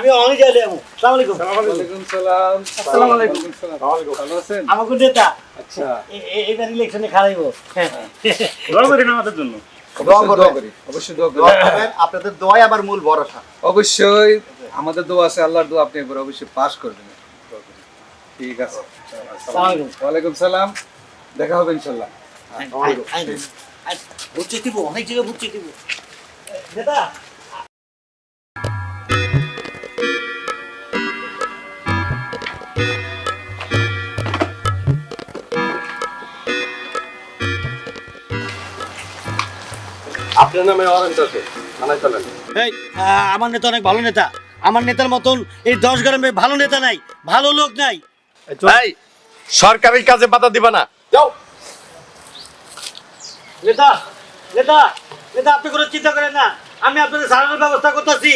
আমি অনেক যাই যাব। সালাম আলাইকুম। ওয়ালাইকুম সালাম। আসসালামু আলাইকুম। ওয়ালাইকুম সালাম। ভালো আছেন? আমাকে নেতা। আচ্ছা। ইলেকশনে দোয়া করেন আমাদের জন্য। দোয়া অবশ্যই করবেন। অবশ্যই দোয়া করবেন, আপনাদের দোয়াই আমার মূল ভরসা। অবশ্যই আমাদের দোয়া আছে আল্লাহর দোয়া আপনি একবার অবশ্যই পাস করবেন। ঠিক আছে। ওয়ালাইকুম সালাম। দেখা হবে ইনশাল্লাহ। দিব অনেক জায়গায় দিব। নেতা আপনার নামে অরেঞ্জ আছে চলেন এই আমার নেতা অনেক ভালো নেতা। আমার নেতার মতন এই দশ গ্রামে ভালো নেতা নাই ভালো লোক নাই। ভাই সরকারি কাজে বাধা দিবা না। যাও। নেতা নেতা নেতা আপনি কোনো চিন্তা করেন না। আমি আপনাদের সারানোর ব্যবস্থা করতেছি।